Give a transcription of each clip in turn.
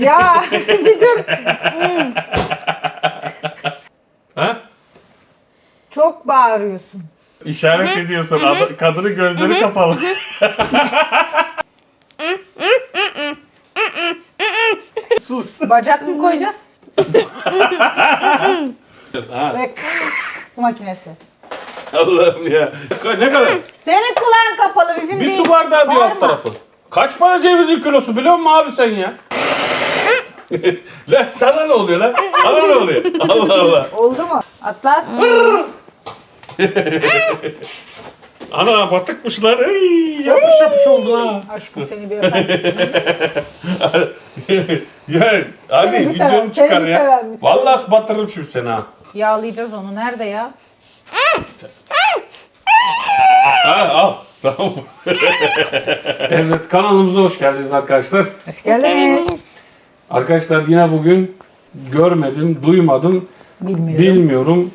Ya bir dur. ha? Çok bağırıyorsun. İşaret ediyorsun. Adı- kadının gözleri kapalı. Sus. Bacak mı koyacağız? Ha, Ve makinesi. Allah'ım ya. Ne kadar? Senin kulağın kapalı bizim Bir değil. su bardağı diyor alt tarafı. Kaç para cevizin kilosu biliyor musun abi sen ya? lan sana ne oluyor lan? Sana ne oluyor? Allah Allah. Oldu mu? Atlas. Ana batıkmışlar. Ey, yapış yapış oldu ha. Aşkım seni bir öpeyim. ya hadi Seni bir seven- videomu seni çıkar bir ya. bir seven. Vallahi batırırım şimdi seni ha. Yağlayacağız onu. Nerede ya? Evet kanalımıza hoş geldiniz arkadaşlar. Hoş geldiniz. Arkadaşlar yine bugün görmedim, duymadım, Bilmiyorum. bilmiyorum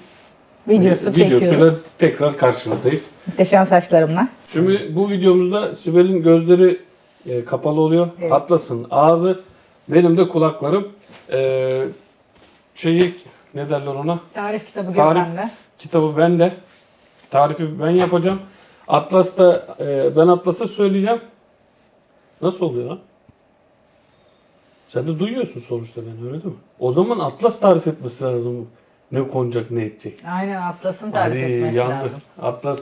Videosu videosuyla çekiyoruz. tekrar karşınızdayız. Muhteşem saçlarımla. Şimdi bu videomuzda Sibel'in gözleri e, kapalı oluyor. Evet. Atlas'ın ağzı, benim de kulaklarım. E, şeyi ne derler ona? Tarif kitabı Tarif. Gökhan'da. Kitabı bende. Tarifi ben yapacağım. Atlas da e, ben Atlas'a söyleyeceğim. Nasıl oluyor lan? Sen de duyuyorsun sonuçta beni öyle değil mi? O zaman Atlas tarif etmesi lazım. Ne konacak ne edecek. Aynen Atlas'ın tarif Hadi etmesi yandı. lazım. Atlas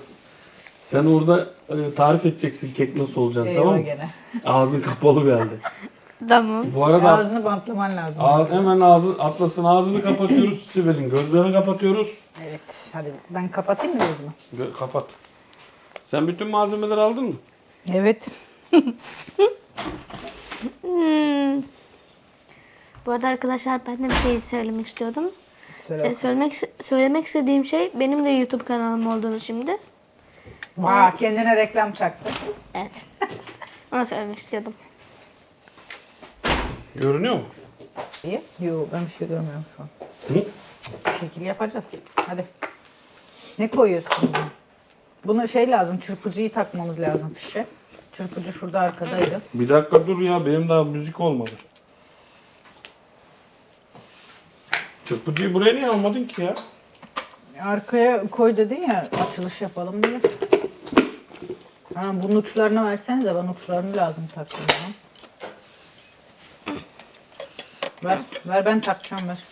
sen orada e, tarif edeceksin kek nasıl olacak Eyvah tamam mı? gene. Ağzın kapalı halde. Tamam. Bu arada Ağzını bantlaman lazım. ağ- hemen ağzı, Atlas'ın ağzını kapatıyoruz. Sibel'in gözlerini kapatıyoruz. Evet. Hadi ben kapatayım mı gözümü? Gö- kapat. Sen bütün malzemeleri aldın mı? Evet. Hmm. Bu arada arkadaşlar ben de bir şey söylemek istiyordum. Söyle. Ee, söylemek söylemek istediğim şey benim de YouTube kanalım olduğunu şimdi. Vaa kendine reklam çaktı. Evet. Onu söylemek istiyordum. Görünüyor mu? İyi. Yok ben bir şey görmüyorum şu an. Hı? Bir şekil yapacağız. Hadi. Ne koyuyorsun şimdi? Buna şey lazım, çırpıcıyı takmamız lazım fişe. Çırpıcı şurada arkadaydı. Bir dakika dur ya benim daha müzik olmadı. Çırpıcıyı buraya niye almadın ki ya? Arkaya koy dedin ya, açılış yapalım diye. Ha, bunun uçlarını versene de bana uçlarını lazım ya. Ver, ver ben takacağım ver.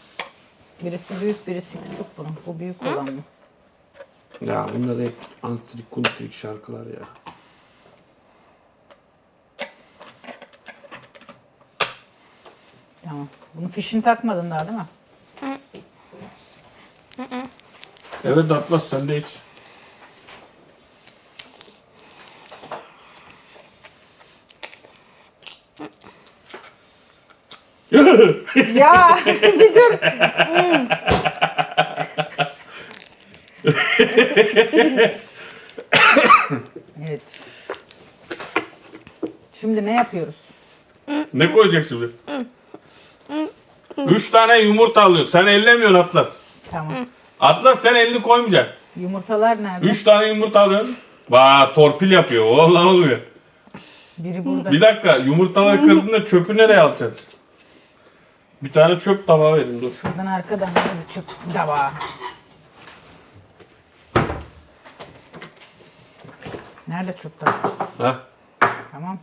Birisi büyük, birisi küçük bunun. Bu büyük olan mı? Ya bunda da hep antrik kuntrik şarkılar ya. Tamam. Bunun fişini takmadın daha değil mi? Evet Atlas sendeyiz. Ya bir dur. evet. Şimdi ne yapıyoruz? ne koyacak şimdi? Üç tane yumurta alıyor. Sen ellemiyorsun Atlas. Tamam. Atlas sen elini koymayacaksın. Yumurtalar nerede? Üç tane yumurta alıyorsun. Vaa torpil yapıyor. Vallahi oluyor. Biri burada. Bir dakika yumurtaları kırdığında çöpü nereye alacaksın? Bir tane çöp tabağı verin dur. Şuradan arkadan bir çöp dava. Nerede dava? Ha. Tamam.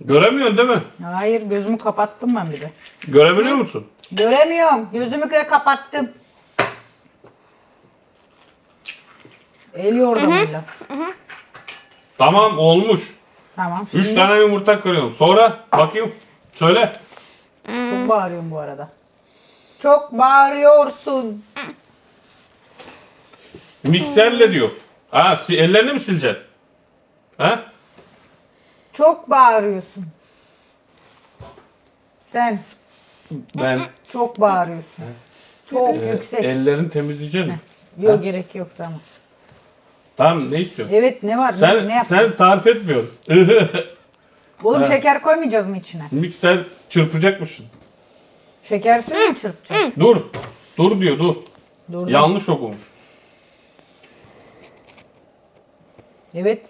Göremiyorsun değil mi? Hayır gözümü kapattım ben bir de. Görebiliyor musun? Göremiyorum. Gözümü kapattım. El yordamıyla. Tamam olmuş. Tamam. Üç Şimdi tane yumurta kırıyorum. Sonra bakayım. Söyle. çok bağırıyorum bu arada. Çok bağırıyorsun. Mikserle diyor. Ha si- ellerini mi sileceksin? Ha? Çok bağırıyorsun. Sen Ben çok bağırıyorsun. Çok e, yüksek. ellerini temizleyeceğim. Yok gerek yok tamam. Tamam ne istiyorsun? Evet ne var? ne, Sen ne sen yapacağız? tarif etmiyorsun. Oğlum şeker koymayacağız mı içine? Mikser çırpacakmışsın. Şekersiz mi çırpacağız? Dur. Dur diyor dur. Dur. Yanlış okumuş. Evet.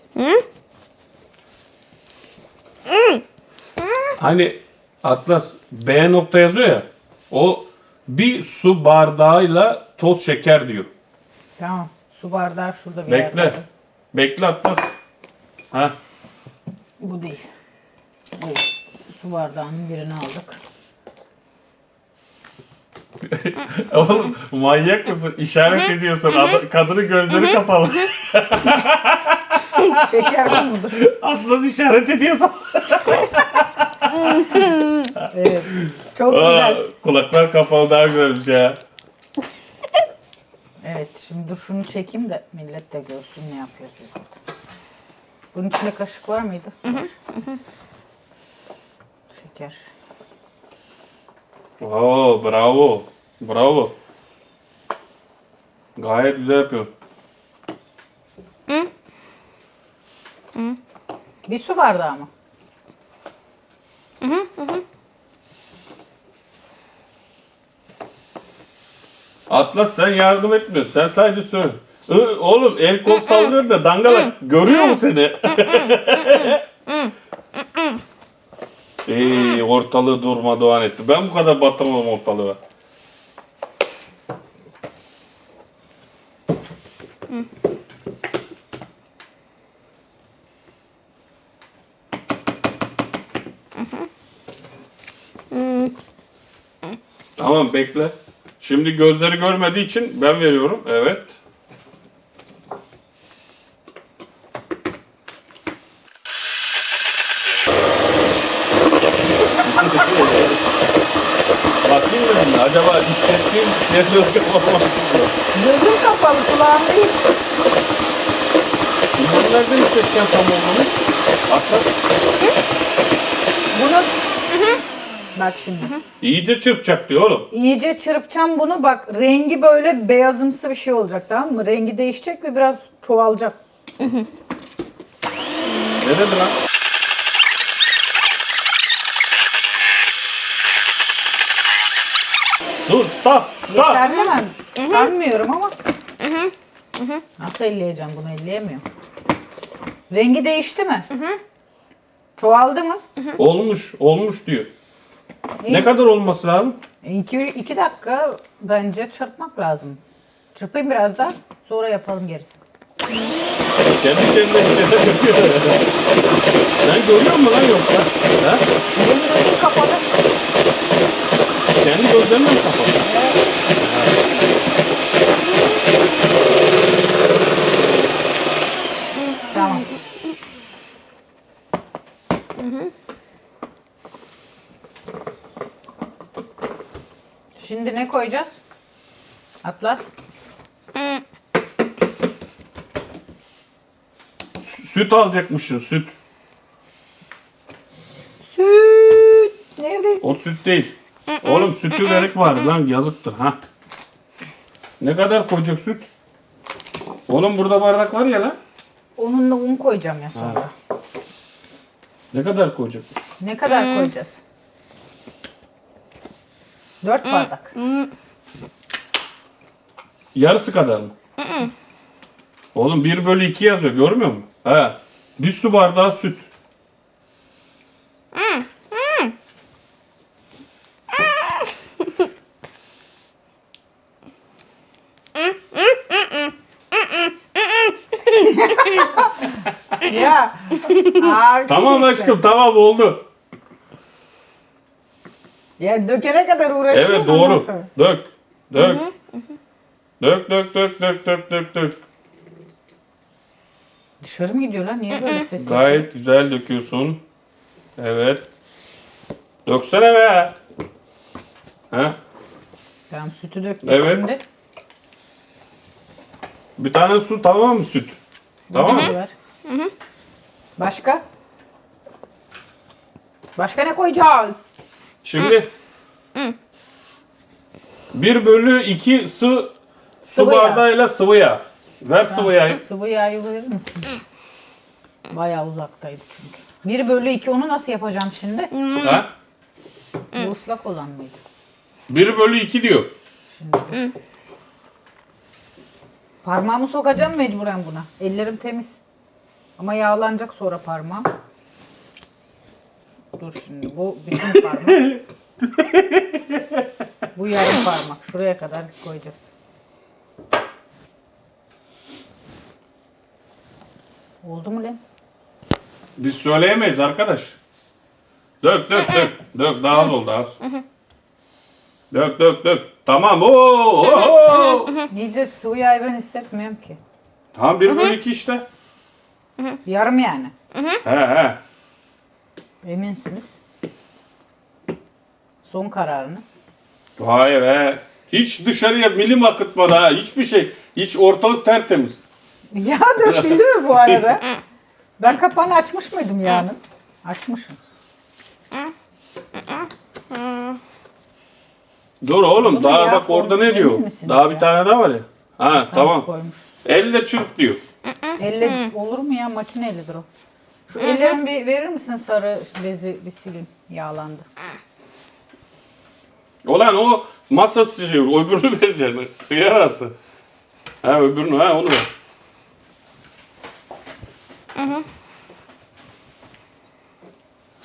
Hani Atlas B nokta yazıyor ya. O bir su bardağıyla toz şeker diyor. Tamam. Su bardağı şurada bir Bekle. yerde. Bekle Atlas. Ha. Bu değil. Evet. Su bardağının birini aldık. Oğlum manyak mısın? İşaret ediyorsun. Ad- kadının gözleri kapalı. Şeker var mıdır? Atlas işaret ediyorsun. Evet. Çok Aa, güzel. kulaklar kapalı daha güzelmiş ya. Evet. Şimdi dur şunu çekeyim de millet de görsün ne yapıyoruz biz burada. Bunun içinde kaşık var mıydı? Var. Şeker. Oo bravo. Bravo. Gayet güzel yapıyorsun. Bir su bardağı mı? Atlas sen yardım etmiyorsun. Sen sadece söyle. Oğlum el kol sallıyor da dangalak görüyor mu seni? Ey ortalığı durmadan etti. Ben bu kadar batırmam ortalığı. Tamam bekle. Şimdi gözleri görmediği için ben veriyorum. Evet. Bakayım dedim acaba hissettiğim nerede olmak Gözüm kapalı kulağım değil. Bunları nereden hissedeceğim tam olduğunu? Atla. Bunu Bak şimdi. İyice çırpacak diyor oğlum. İyice çırpacağım bunu. Bak rengi böyle beyazımsı bir şey olacak tamam mı? Rengi değişecek ve biraz çoğalacak. Ne dedi lan? Dur stop stop. Mi? Sanmıyorum ama. Nasıl elleyeceğim bunu? Elleyemiyorum. Rengi değişti mi? Çoğaldı mı? Olmuş olmuş diyor. Ne kadar olması lazım? E, iki, iki dakika bence çırpmak lazım. Çırpayım biraz daha. Sonra yapalım gerisini. Kendi kendine yapıyor. Sen görüyor musun lan yoksa? Ha? Benim gözüm kapalı. Kendi gözlerinden mi kapalı? Tamam. Şimdi ne koyacağız? Atlas. Sü- Süt alacakmışsın süt. Süt. Neredesin? O süt değil. Oğlum sütü verek var lan yazıktır ha. Ne kadar koyacak süt? Oğlum burada bardak var ya lan. Onunla un koyacağım ya sonra. Ne kadar koyacak? Ne kadar koyacağız? Dört bardak. Yarısı kadar mı? Oğlum 1 bölü 2 yazıyor görmüyor musun? He. Bir su bardağı süt. ya. Aa, Tamam işte. aşkım tamam oldu. Ya dökene kadar uğraşıyorum. Evet doğru. Dök. Dök. Dök dök dök dök dök dök dök. Dışarı mı gidiyor lan? Niye böyle ses yapıyor? Gayet güzel döküyorsun. Evet. Döksene be. Ha? Tamam sütü döktük Evet. şimdi. Bir tane su tamam mı süt? Tamam mı? Ver. Başka? Başka ne koyacağız? Şimdi 1 bölü 2 su su Sıvı yağ. bardağıyla sıvı yağ. Ver sıvı yağı. Sıvı yağı verir misin? Bayağı uzaktaydı çünkü. 1 bölü 2 onu nasıl yapacağım şimdi? Ha? Bu ıslak olan mıydı? 1 bölü 2 diyor. Şimdi dur. Parmağımı sokacağım mecburen buna. Ellerim temiz. Ama yağlanacak sonra parmağım. Dur şimdi bu bütün parmak. bu yarım parmak. Şuraya kadar koyacağız. Oldu mu lan? Biz söyleyemeyiz arkadaş. Dök dök dök. Dök daha az oldu az. Dök dök dök. Tamam. Oo, oo. Sıvı yağı ben hissetmiyorum ki. Tamam 1 bölü 2 işte. Yarım yani. He he. Eminsiniz. Son kararınız. Vay be. Hiç dışarıya milim akıtmadı ha. Hiçbir şey. Hiç ortalık tertemiz. Yağ döküldü mü bu arada? Ben kapağını açmış mıydım yağının? Açmışım. Dur oğlum Bunu daha ya, bak orada ne diyor? misin Daha ya? bir tane daha var ya. Ha tamam. Koymuşuz. Elle çırp diyor. Elle olur mu ya? Makinelidir o. Şu ellerin bir verir misin sarı bezi bir silin. Yağlandı. Ulan o masa sıcıyor. Öbürünü vereceksin. Hıyar arası. Ha öbürünü ha onu ver.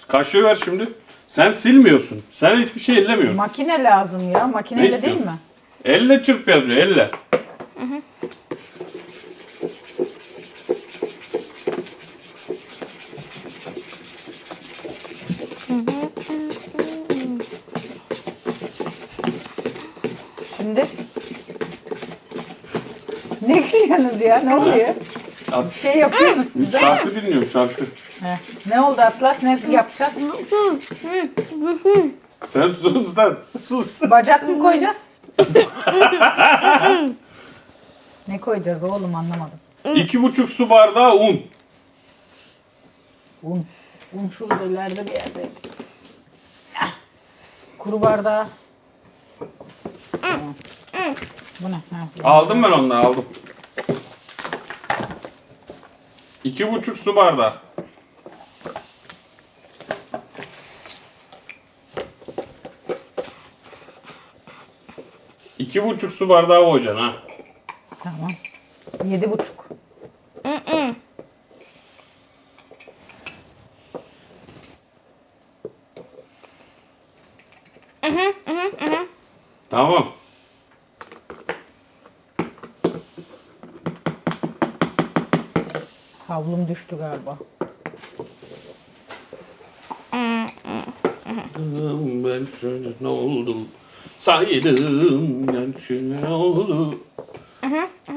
Kaşığı ver şimdi. Sen silmiyorsun. Sen hiçbir şey ellemiyorsun. Makine lazım ya. Ne Makineyle değil istiyorsun? mi? Elle çırp yazıyor elle. Şimdi. Ne gülüyorsunuz ya? Ne oluyor? Şey yapıyor musun? Şarkı dinliyorum şarkı. Ne oldu Atlas? Ne yapacağız? Sen sus lan. Sus. Bacak mı koyacağız? ne koyacağız oğlum anlamadım. İki buçuk su bardağı un. Un. Un şurada ileride bir yerdeydi. Kuru bardağı. Tamam. Bu ne? Ha, bu. Aldım ben onu aldım. İki buçuk su bardağı. İki buçuk su bardağı koyacaksın ha. Tamam. Yedi buçuk. Tamam. Havlum düştü galiba. Ben şöyle ne oldu? Saydım ben şöyle ne oldu?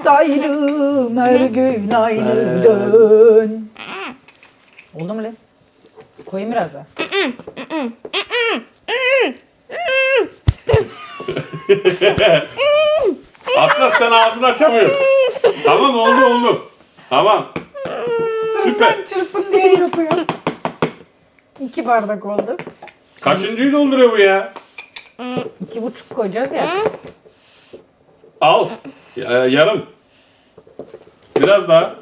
Saydım her gün aynı dön. Oldu mu lan? Koyayım biraz daha. Atlas sen ağzını açamıyorsun. tamam oldu oldu. Tamam. Süper. Sen çırpın diye yapıyorum. İki bardak oldu. Kaçıncıyı dolduruyor bu ya? İki buçuk koyacağız ya. Al. Ya- yarım. Biraz daha.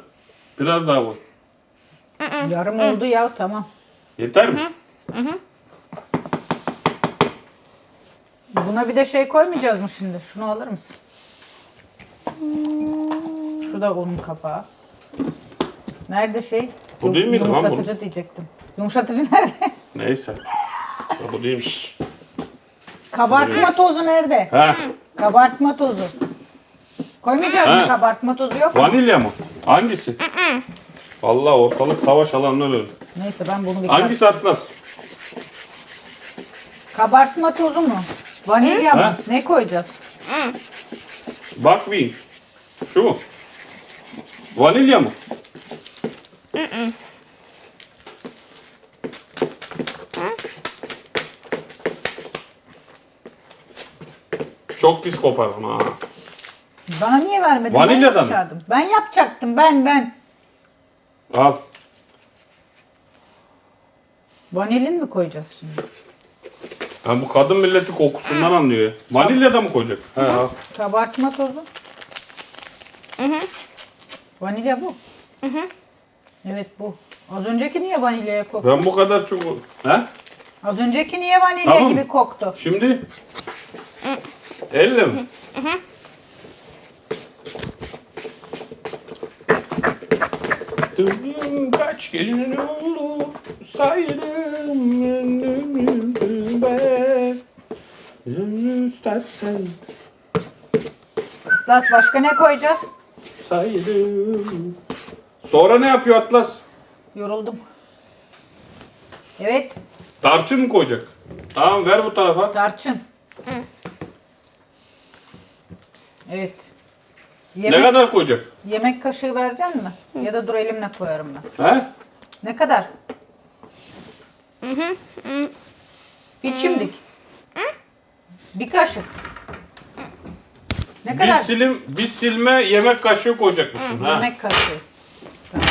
Biraz daha koy. Yarım oldu ya tamam. Yeter mi? Buna bir de şey koymayacağız mı şimdi? Şunu alır mısın? Şu da onun kapağı. Nerede şey? Bu değil miydi lan bu? Yumuşatıcı diyecektim. Yumuşatıcı nerede? Neyse. Ya Bu değilmiş. Kabartma tozu nerede? Ha, Kabartma tozu. Koymayacağız mı? Ha. Kabartma tozu yok mu? vanilya mı? Hangisi? Vallahi ortalık savaş alanına döndü. Neyse ben bunu bir Hangisi Atlas? Kabartma tozu mu? Vanilya mı? Ha. Ne koyacağız? Buckwheat. Şu mu? Vanilya mı? Çok pis kopardım ha. Bana niye vermedin? Vanilyadan Ben mı? yapacaktım. Ben yapacaktım. Ben ben. Al. Vanilin mi koyacağız şimdi? Ha, bu kadın milleti kokusundan anlıyor. Vanilya da mı koyacak? He, al. Kabartma tozu. Vanilya bu. Evet bu. Az önceki niye vanilyaya koktu? Ben bu kadar çok... He? Az önceki niye vanilya Tamam. gibi koktu? Şimdi elle mi? Dün kaç gecenin oldu saydım gönlümü ben Gönlüm istersen Atlas başka ne koyacağız? saydım Sonra ne yapıyor Atlas? Yoruldum. Evet, Tarçın mı koyacak? Tamam ver bu tarafa. tarçın. Evet. Ne Yemek, kadar koyacak? yemek kaşığı vereceksin mi? Ya da dur elimle koyarım ben. He? Ne kadar? Bir çimdik. Bir kaşık. Ne Bir kadar? silim, bir silme yemek kaşığı koyacakmışsın. Ha. Yemek kaşığı. Tamam.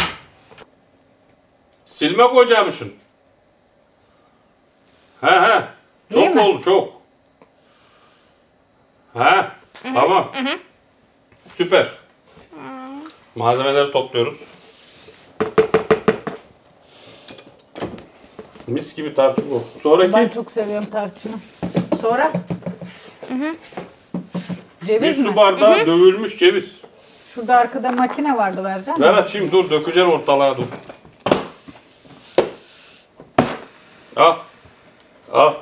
Silme koyacakmışsın. He he. Değil Çok mi? oldu çok. He. Tamam. Süper. Malzemeleri topluyoruz. Mis gibi tarçın bu. Ben Sonraki çok seviyorum tarçını. Sonra? bir Ceviz mi? su bardağı dövülmüş ceviz. Şurada arkada makine vardı vereceksin mi? Ver açayım dur dökeceksin ortalığa dur. Al. Al.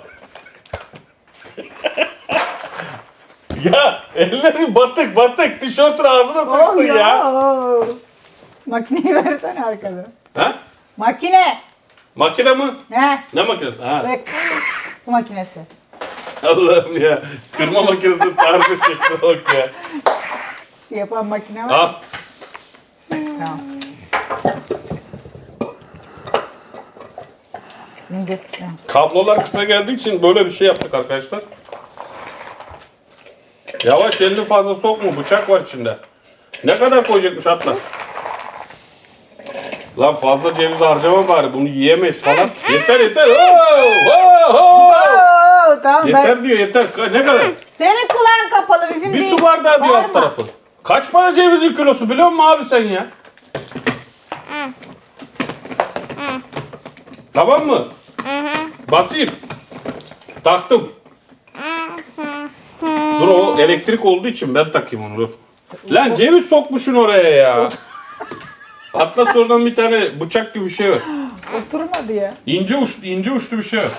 ya ellerin batık batık tişörtün ağzına Oh sıktın ya. ya. Makineyi versene arkada. Ha? Makine. Makine mi? He. Ne makinesi? Ha. Ve makinesi. Allah'ım ya. Kırma makinesi tarifi şekli bak ya. Yapan makine var. Al. Tamam. Şimdi, tamam. Kablolar kısa geldiği için böyle bir şey yaptık arkadaşlar. Yavaş elini fazla sokma bıçak var içinde. Ne kadar koyacakmış Atlas? Lan fazla ceviz harcama bari bunu yiyemeyiz falan. yeter yeter. Oo, oo, oo. Oo, tamam ben. Yeter diyor yeter. Ka- Ne kadar? Senin kulağın kapalı bizim Bir değil. su bardağı diyor alt Bağırma. tarafı. Kaç para cevizin kilosu biliyor musun abi sen ya? Tamam mı? Basayım. Taktım. O elektrik olduğu için ben takayım onu dur. Lan ceviz sokmuşsun oraya ya. Atlas oradan bir tane bıçak gibi bir şey var. Oturmadı ya. İnce uçlu, ince uçlu bir şey var.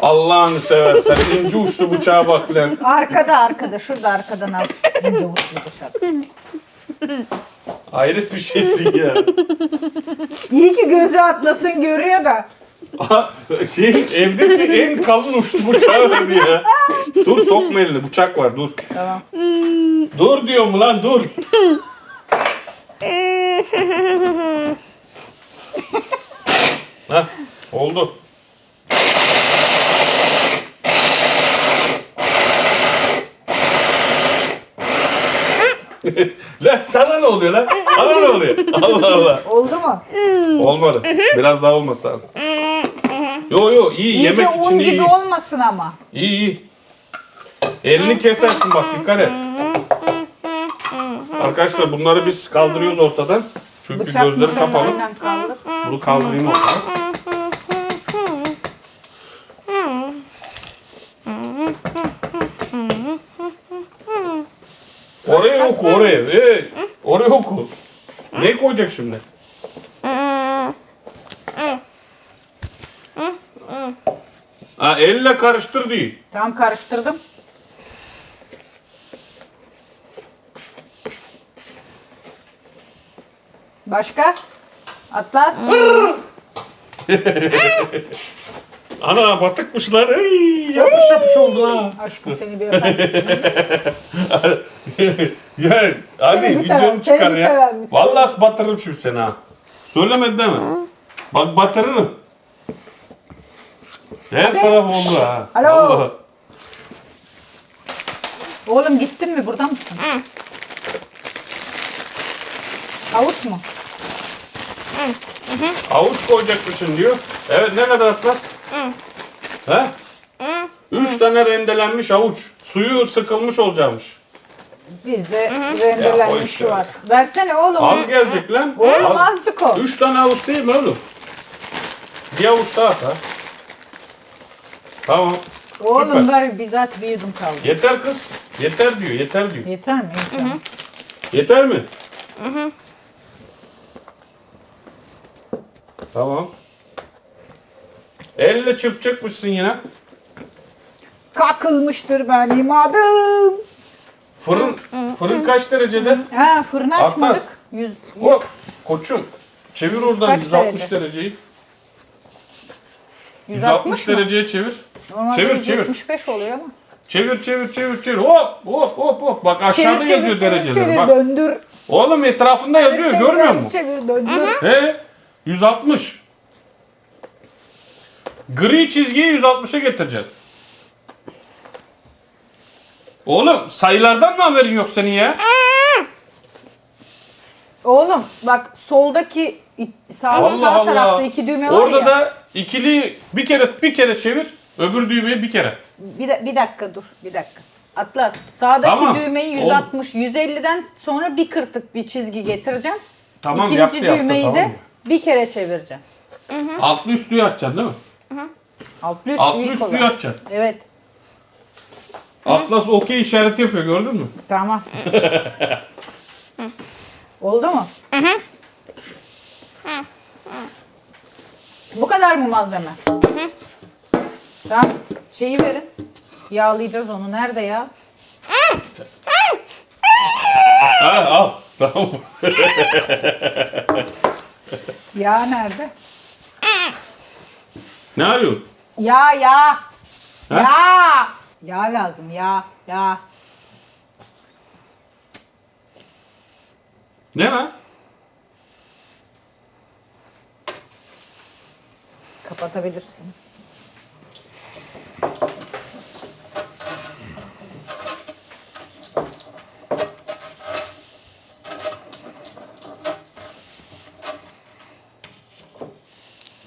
Allah'ını seversen ince uçlu bıçağa bak lan. Arkada arkada. Şurada arkadan al. İnce uçlu dışarı. Hayret bir şeysin ya. İyi ki gözü atlasın görüyor da. Şey evdeki en kalın uçlu bıçağı verdi ya. Dur sokma elini bıçak var dur. Tamam. Dur diyorum lan dur. Heh, oldu. lan sana ne oluyor lan? Sana ne oluyor? Allah Allah. Oldu mu? Olmadı. Biraz daha olması lazım. Yo yo iyi İyice yemek için un iyi. gibi olmasın ama. İyi iyi. Elini kesersin bak dikkat et. Arkadaşlar bunları biz kaldırıyoruz ortadan. Çünkü Bıçak gözleri bıçak kapalı. aynen kaldır. Bunu kaldırayım ortadan. Oraya oku oraya. Evet. Oraya oku. Ne koyacak şimdi? Elle karıştır değil. Tamam karıştırdım. Başka? Atlas. Ana batıkmışlar. Ey, yapış yapış oldu ha. Aşkım seni bir öpeyim. ya hadi Seni bir seven- çıkar seni bir ya. seven misin? Vallahi batırırım şimdi seni ha. Söylemedi değil mi? Bak batırırım. Her taraf oldu ha. Alo. Oğlum gittin mi? Burada mısın? Avuç mu? Avuç koyacakmışsın diyor. Evet ne kadar atlas? He? Üç tane rendelenmiş avuç. Suyu sıkılmış olacakmış. Bizde Ya, o rendelenmiş işte. var. Versene oğlum. Az gelecek lan. Oğlum Az. azıcık o. Üç tane avuç değil mi oğlum? Bir avuç daha at ha. Tamam. Oğlum Süper. ver bizzat bir yudum kaldı. Yeter kız. Yeter diyor. Yeter diyor. Yeter mi? Yeter. Yeter mi? Tamam. Elle çırpacakmışsın yine. Kakılmıştır benim adım. Fırın fırın kaç derecede? Ha fırını Atlas. açmadık. Yüz, yüz- Hop koçum. Çevir oradan Kaç 160 derece? dereceyi. 160 160 mı? dereceye çevir. Normalde Çevir, çevir. 175 oluyor ama. Çevir çevir çevir çevir. Hop hop hop hop. Bak aşağıda yazıyor dereceleri. çevir, Bak. döndür. Oğlum etrafında yazıyor Çevir, görmüyor çevir, musun? Çevir döndür. He 160. Gri çizgiyi 160'a getireceksin. Oğlum sayılardan mı haberin yok senin ya? Oğlum bak soldaki sağ, Allah sağ Allah. tarafta iki düğme var Orada ya. da ikili bir kere bir kere çevir. Öbür düğmeyi bir kere. Bir, da- bir dakika dur bir dakika. Atlas sağdaki Tamam. düğmeyi Oğlum. 160 150'den sonra bir kırtık bir çizgi getireceğim. Tamam İkinci yaptı yaptı düğmeyi tamam de mı? bir kere çevireceğim. Altlı üstlüğü açacaksın değil mi? Altlı üst Altlı üstlüğü olan. açacaksın. Evet Atlas okey işareti yapıyor gördün mü? tamam. Oldu mu? Bu kadar mı malzeme? Tamam. Şeyi verin. Yağlayacağız onu. Nerede ya? Ha al. Tamam. Yağ nerede? ne arıyorsun? Yağ yağ. Ha? Yağ. Yağ lazım. Yağ. Yağ. Ne lan? Kapatabilirsin.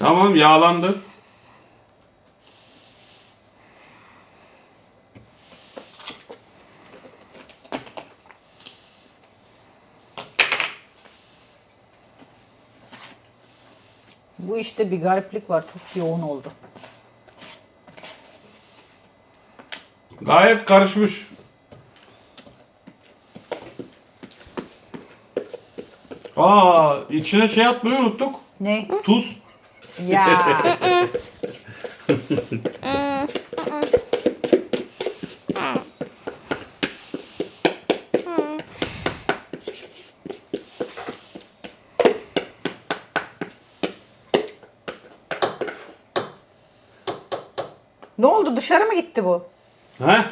Tamam yağlandı. Bu işte bir gariplik var. Çok yoğun oldu. Gayet karışmış. Aa, içine şey atmayı unuttuk. Ne? Tuz. Ya. ne oldu? Dışarı mı gitti bu? He?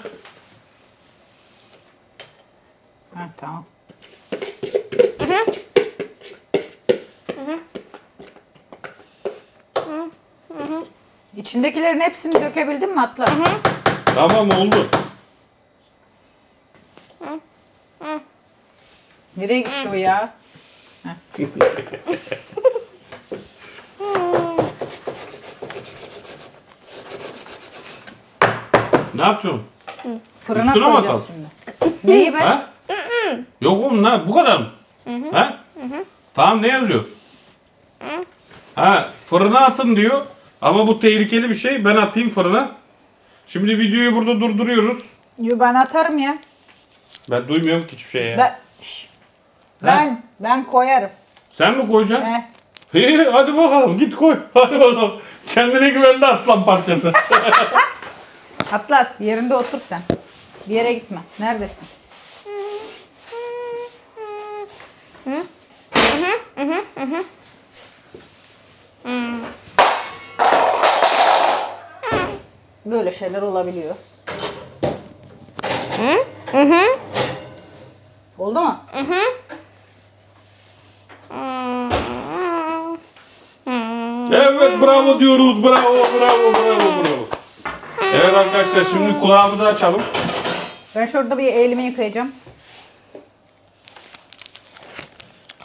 Ha tamam. İçindekilerin hepsini dökebildin mi Atlas? Tamam oldu. Nereye gitti o ya? Ne yapacaksın? Fırına Üstüne mi koyacağız atalım? şimdi. Neyi be? Ha? Yok oğlum ne? Bu kadar mı? Ha? Tamam ne yazıyor? Ha, fırına atın diyor. Ama bu tehlikeli bir şey. Ben atayım fırına. Şimdi videoyu burada durduruyoruz. Yo, ben atarım ya. Ben duymuyorum ki hiçbir şey ya. Ben, Şş. ben, ben koyarım. Sen mi koyacaksın? He. İyi hadi bakalım git koy. Hadi bakalım. Kendine güvendi aslan parçası. Atlas yerinde otur sen. Bir yere gitme. Neredesin? Böyle şeyler olabiliyor. Oldu mu? evet bravo diyoruz. Bravo bravo bravo bravo. Evet arkadaşlar şimdi kulağımızı açalım. Ben şurada bir elimi yıkayacağım.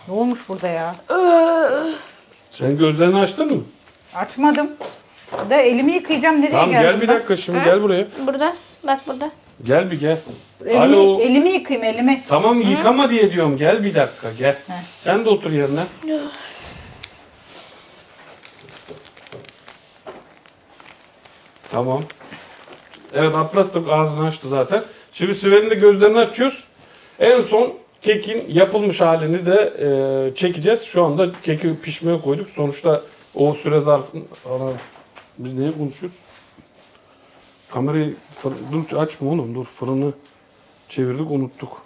Ne olmuş burada ya? Sen gözlerini açtın mı? Açmadım. Da elimi yıkayacağım. Nereye Tamam geldim gel bir ben? dakika şimdi gel buraya. Burada. Bak burada. Gel bir gel. Elimi, Alo. elimi yıkayayım elimi. Tamam yıkama diye diyorum. Gel bir dakika gel. Sen de otur yerine. Tamam. Evet Atlas da ağzını açtı zaten. Şimdi Sibel'in de gözlerini açıyoruz. En son kekin yapılmış halini de e, çekeceğiz. Şu anda keki pişmeye koyduk. Sonuçta o süre zarfı... Ana, biz neye konuşuyoruz? Kamerayı fır- dur açma oğlum dur fırını çevirdik unuttuk.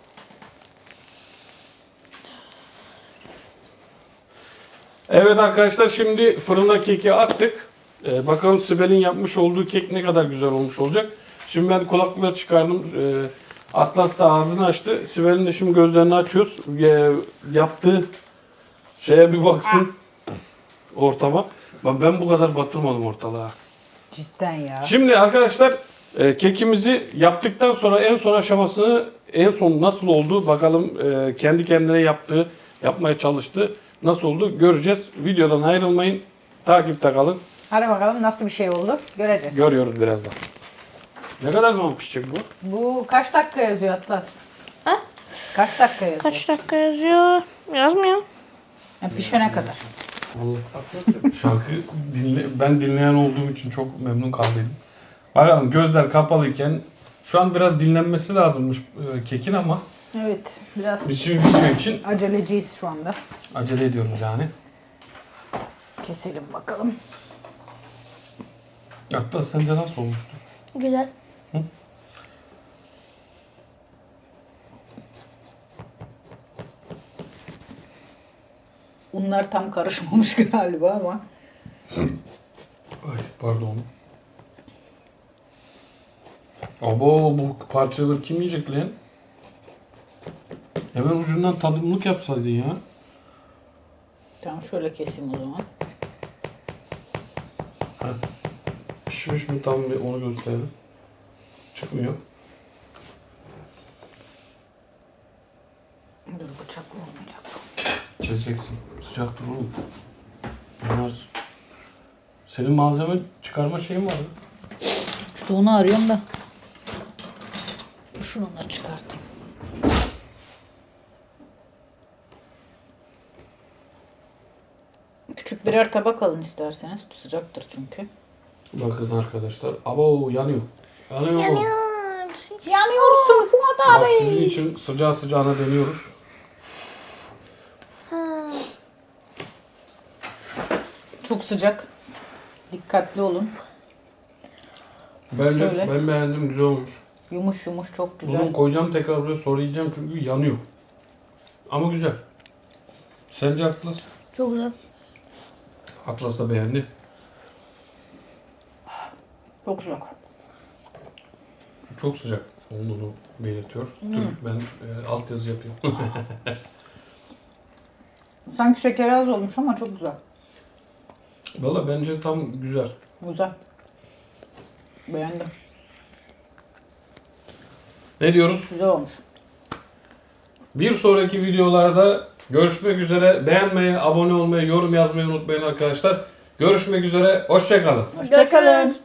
Evet arkadaşlar şimdi fırına keki attık. Ee, bakalım Sibel'in yapmış olduğu kek ne kadar güzel olmuş olacak. Şimdi ben kulaklığı çıkardım. Ee, Atlas da ağzını açtı. Sibel'in de şimdi gözlerini açıyoruz. Ee, yaptığı şeye bir baksın ortama. Ben, ben bu kadar batırmadım ortalığa. Cidden ya. Şimdi arkadaşlar e, kekimizi yaptıktan sonra en son aşamasını en son nasıl oldu bakalım e, kendi kendine yaptığı yapmaya çalıştı nasıl oldu göreceğiz. Videodan ayrılmayın. Takipte kalın. Hadi bakalım nasıl bir şey oldu. Göreceğiz. Görüyoruz birazdan. Ne kadar zaman pişecek bu? Bu kaç dakika yazıyor Atlas? Ha? Kaç dakika yazıyor? Kaç dakika yazıyor? Yazmıyor. Yani pişene kadar. Şarkı dinle, ben dinleyen olduğum için çok memnun kaldım. Bakalım gözler kapalıyken şu an biraz dinlenmesi lazımmış e, kekin ama Evet. Biraz biz şimdi video için aceleciyiz şu anda. acele ediyoruz yani. Keselim bakalım. Hatta sence nasıl olmuştur? Güzel. Unlar tam karışmamış galiba ama. Ay pardon. Abo bu parçaları kim yiyecek lan? Hemen ucundan tadımlık yapsaydın ya. Tamam şöyle keseyim o zaman. Pişmiş mi tam bir onu gösterelim. Çıkmıyor. Keseceksin. Sıcaktır oğlum. Bunlar... Senin malzeme çıkarma şeyin var mı? İşte onu arıyorum da. Şunu da çıkartayım. Küçük birer tabak alın isterseniz. Sıcaktır çünkü. Bakın arkadaşlar. Abo yanıyor. Yanıyor. Yanıyor. Yanıyorsun Fuat Bak sizin için sıcağı sıcağına deniyoruz. Çok sıcak. Dikkatli olun. Ben, Şöyle. ben beğendim güzel olmuş. Yumuş yumuş çok Bunu güzel. koyacağım tekrar buraya sonra yiyeceğim çünkü yanıyor. Ama güzel. Sence Atlas? Çok güzel. Atlas da beğendi. Çok sıcak. Çok sıcak olduğunu belirtiyor. Dur ben e, altyazı yapayım. Sanki şekeri az olmuş ama çok güzel. Valla bence tam güzel. Güzel. Beğendim. Ne diyoruz? Güzel olmuş. Bir sonraki videolarda görüşmek üzere. Beğenmeyi, abone olmayı, yorum yazmayı unutmayın arkadaşlar. Görüşmek üzere. Hoşçakalın. Hoşçakalın.